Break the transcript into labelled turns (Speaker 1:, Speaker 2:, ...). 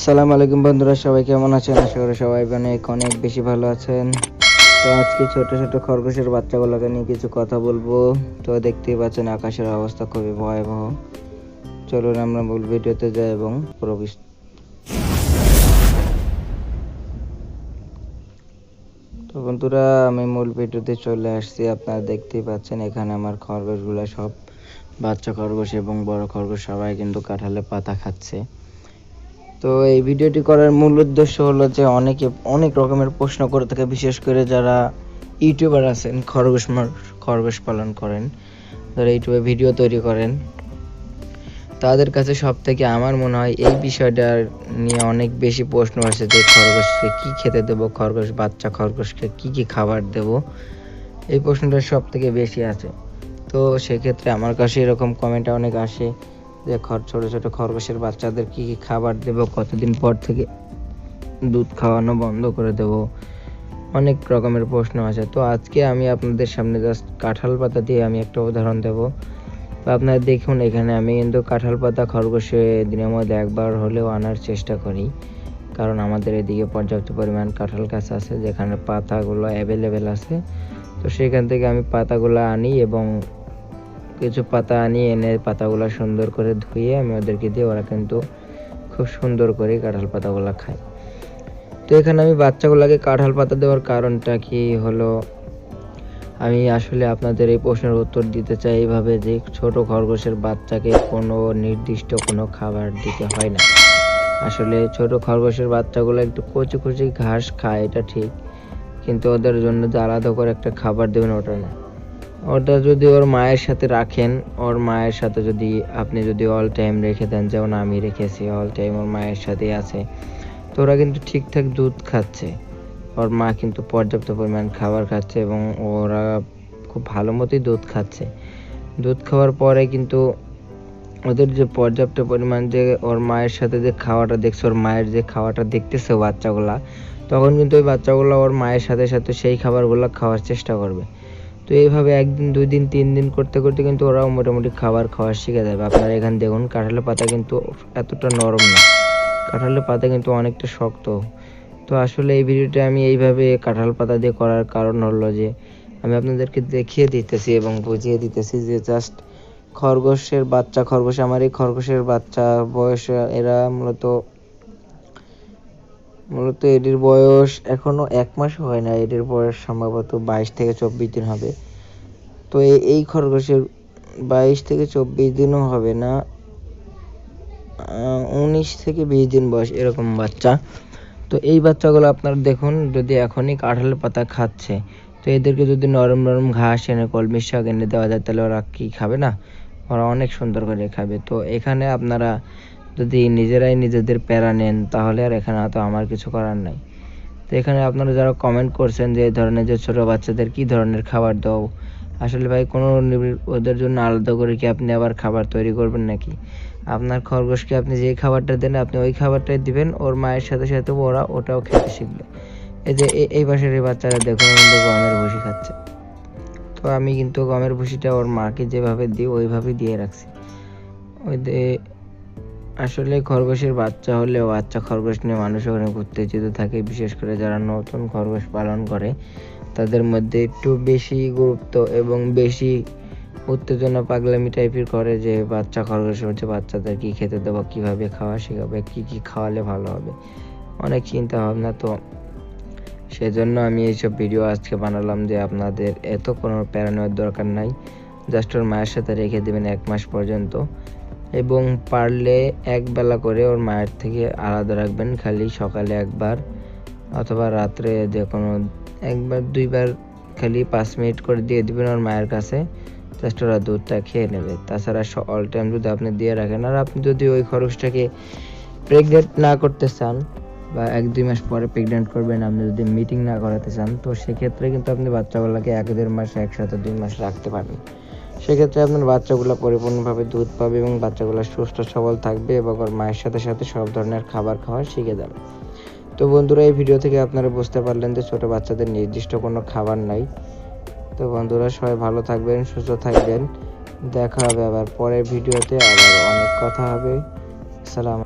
Speaker 1: আসসালামু আলাইকুম বন্ধুরা, সবাই কেমন আছেন? আশা করি সবাই অনেক অনেক বেশি ভালো আছেন। তো আজকে ছোট ছোট খরগোশের বাচ্চাগুলোকে নিয়ে কিছু কথা বলব। তো দেখতেই পাচ্ছেন আকাশের অবস্থা খুবই ভয়াবহ। চলুন আমরা মূল ভিডিওতে যাই এবং পুরো বিস- তো বন্ধুরা, আমি মূল ভিডিওতে চলে আসছি। আপনারা দেখতেই পাচ্ছেন এখানে আমার খরগোশগুলো সব বাচ্চা খরগোশ এবং বড় খরগোশ সবাই কিন্তু কাঁঠালে পাতা খাচ্ছে। তো এই ভিডিওটি করার মূল উদ্দেশ্য হলো যে অনেকে অনেক রকমের প্রশ্ন করে থাকে, বিশেষ করে যারা ইউটিউবার আছেন, খরগোশ খরগোশ পালন করেন যারা ইউটিউবে ভিডিও তৈরি করেন। তাদের কাছে সব থেকে আমার মনে হয় এই বিষয়টা নিয়ে অনেক বেশি প্রশ্ন আছে যে খরগোশকে কি খেতে দেবো, খরগোশ, বাচ্চা খরগোশকে কি কি খাবার দেব? এই প্রশ্নটা সব থেকে বেশি আছে তো সেক্ষেত্রে আমার কাছে এরকম কমেন্ট অনেক আসে। যে খর ছোট ছোট খরগোশের বাচ্চাদের কি কি খাবার দেব, কতদিন পর থেকে দুধ খাওয়ানো বন্ধ করে দেব, অনেক রকমের প্রশ্ন আছে। তো আজকে আমি আপনাদের সামনে জাস্ট কাঁঠাল পাতা দিয়ে আমি একটা উদাহরণ দেব। তো আপনারা দেখুন, এখানে আমি কিন্তু কাঁঠাল পাতা খরগোশে দিনের মধ্যে একবার হলেও আনার চেষ্টা করি। কারণ আমাদের এদিকে পর্যাপ্ত পরিমাণ কাঁঠাল গাছ আছে, যেখানে পাতাগুলো অ্যাভেলেবেল আছে। তো সেখান থেকে আমি পাতাগুলো আনি এবং কিছু পাতা আনি, এনে পাতাগুলো সুন্দর করে ধুয়ে আমি ওদেরকে দিই ওরা কিন্তু খুব সুন্দর করে কাঁঠাল পাতাগুলো খায়। তো এখানে আমি বাচ্চাগুলোকে কাঁঠাল পাতা দেওয়ার কারণটা কি হলো? আমি আসলে আপনাদের এই প্রশ্নের উত্তর দিতে চাই এইভাবে যে ছোট খরগোশের বাচ্চাকে কোনো নির্দিষ্ট কোনো খাবার দিতে হয় না। আসলে ছোট খরগোশের বাচ্চাগুলো একটু কচি কচি ঘাস খায়, এটা ঠিক। কিন্তু ওদের জন্য যে আলাদা করে একটা খাবার দেবেন, ওটা না। ওটা যদি ওর মায়ের সাথে রাখেন, ওর মায়ের সাথে যদি আপনি যদি অল টাইম রেখে দেন, যেমন আমি রেখেছি অল টাইম ওর মায়ের সাথেই আছে। তো ওরা কিন্তু ঠিকঠাক দুধ খাচ্ছে। ওর মা কিন্তু পর্যাপ্ত পরিমাণ খাবার খাচ্ছে এবং ওরা খুব ভালো মতোই দুধ খাচ্ছে। দুধ খাওয়ার পরে কিন্তু ওদের যে পর্যাপ্ত পরিমাণ যে ওর মায়ের সাথে যে খাওয়াটা দেখছে, ওর মায়ের যে খাওয়াটা দেখতেছে বাচ্চাগুলা, তখন কিন্তু ওই বাচ্চাগুলো ওর মায়ের সাথে সাথে সেই খাবারগুলো খাওয়ার চেষ্টা করবে। তো এইভাবে একদিন দুই দিন তিন দিন করতে করতে কিন্তু ওরাও মোটামুটি খাবার খাওয়া শিখে যাবে আপনারা এখানে দেখুন, কাঁঠালের পাতা কিন্তু এতটা নরম না। কাঁঠালের পাতা কিন্তু অনেকটা শক্ত। তো আসলে এই ভিডিওটা আমি এইভাবে কাঁঠাল পাতা দিয়ে করার কারণ হলো যে, আমি আপনাদেরকে দেখিয়ে দিতেছি এবং বুঝিয়ে দিতেছি যে জাস্ট খরগোশের বাচ্চা, খরগোশ, আমার এই খরগোশের বাচ্চা বয়স এরা মূলত মূলত এটির বয়স এখনও এক মাস হয় না এটির বয়স সম্ভবত বাইশ থেকে চব্বিশ দিন হবে। তো এই- খরগোশের বাইশ থেকে চব্বিশ দিনও হবে না উনিশ থেকে বিশ দিন বয়স এরকম বাচ্চা। তো এই বাচ্চাগুলো আপনারা দেখুন, যদি এখনই কাঁঠালের পাতা খাচ্ছে, তো এদেরকে যদি নরম নরম ঘাস এনে কলমির শাক এনে দেওয়া যায়, তাহলে ওরা কি খাবে না? ওরা অনেক সুন্দর করে খাবে। তো এখানে আপনারা যদি নিজেরাই নিজেদের প্যারা নেন, তাহলে আর এখানে তো আমার কিছু করার নাই। তো এখানে আপনারা যারা কমেন্ট করছেন যে, এই ধরনের যে ছোট বাচ্চাদের কি ধরনের খাবার দাও, আসলে ভাই কোনো ওদের জন্য আলাদা করে কি আপনি আবার খাবার তৈরি করবেন নাকি? আপনার খরগোশকে আপনি যে খাবারটা দেন, আপনি ওই খাবারটাই দিবেন, ওর মায়ের সাথে সাথে ওরা ওটাও খেতে শিখবে। এই যে এই পাশের এই বাচ্চারা দেখুন কিন্তু গমের ভুসি খাচ্ছে। তো আমি কিন্তু গমের ভুসিটা ওর মাকে যেভাবে দিই, ওইভাবেই দিয়ে রাখছি। ওই আসলে খরগোশের বাচ্চা হলেও বাচ্চা খরগোশ নিয়ে মানুষ ওখানে উত্তেজিত থাকে, বিশেষ করে যারা নতুন খরগোশ পালন করে, তাদের মধ্যে একটু বেশি গুরুত্ব এবং বেশি উত্তেজনা পাগলামি টাইপের করে যে বাচ্চা খরগোশ হচ্ছে বাচ্চাদের কি খেতে দেবো, কীভাবে খাওয়া শেখাবে, কী কী খাওয়ালে ভালো হবে। অনেক চিন্তা ভাবনা তো। সেজন্য আমি এইসব ভিডিও আজকে বানালাম যে আপনাদের এত কোনো প্যারা দরকার নাই। জাস্ট ওর মায়ের সাথে রেখে দেবেন এক মাস পর্যন্ত। এবং পারলে এক বেলা করে ওর মায়ের থেকে আলাদা রাখবেন খালি সকালে একবার অথবা রাত্রে যে কোনো একবার দুইবার খালি পাঁচ মিনিট করে দিয়ে দিবেন ওর মায়ের কাছে, জাস্ট ওরা দুধটা খেয়ে নেবে। তাছাড়া অল টাইম যদি আপনি দিয়ে রাখেন, আর আপনি যদি ওই খরচটাকে প্রেগনেন্ট না করতে চান বা এক দুই মাস পরে প্রেগনেন্ট করবেন, আপনি যদি মিটিং না করাতে চান, তো সেক্ষেত্রে কিন্তু আপনি বাচ্চাগুলোকে এক দেড় মাস, একসাথে দুই মাস রাখতে পারবেন। সেক্ষেত্রে আপনার বাচ্চাগুলো পরিপূর্ণভাবে দুধ পাবে এবং বাচ্চাগুলো সুস্থ, সবল থাকবে এবং ওর মায়ের সাথে সাথে সব ধরনের খাবার খাওয়া শিখে যাবে। তো বন্ধুরা, এই ভিডিও থেকে আপনারা বুঝতে পারলেন যে ছোটো বাচ্চাদের নির্দিষ্ট কোনো খাবার নাই। তো বন্ধুরা, সবাই ভালো থাকবেন, সুস্থ থাকবেন। দেখা হবে আবার পরের ভিডিওতে, আবার অনেক কথা হবে। সালাম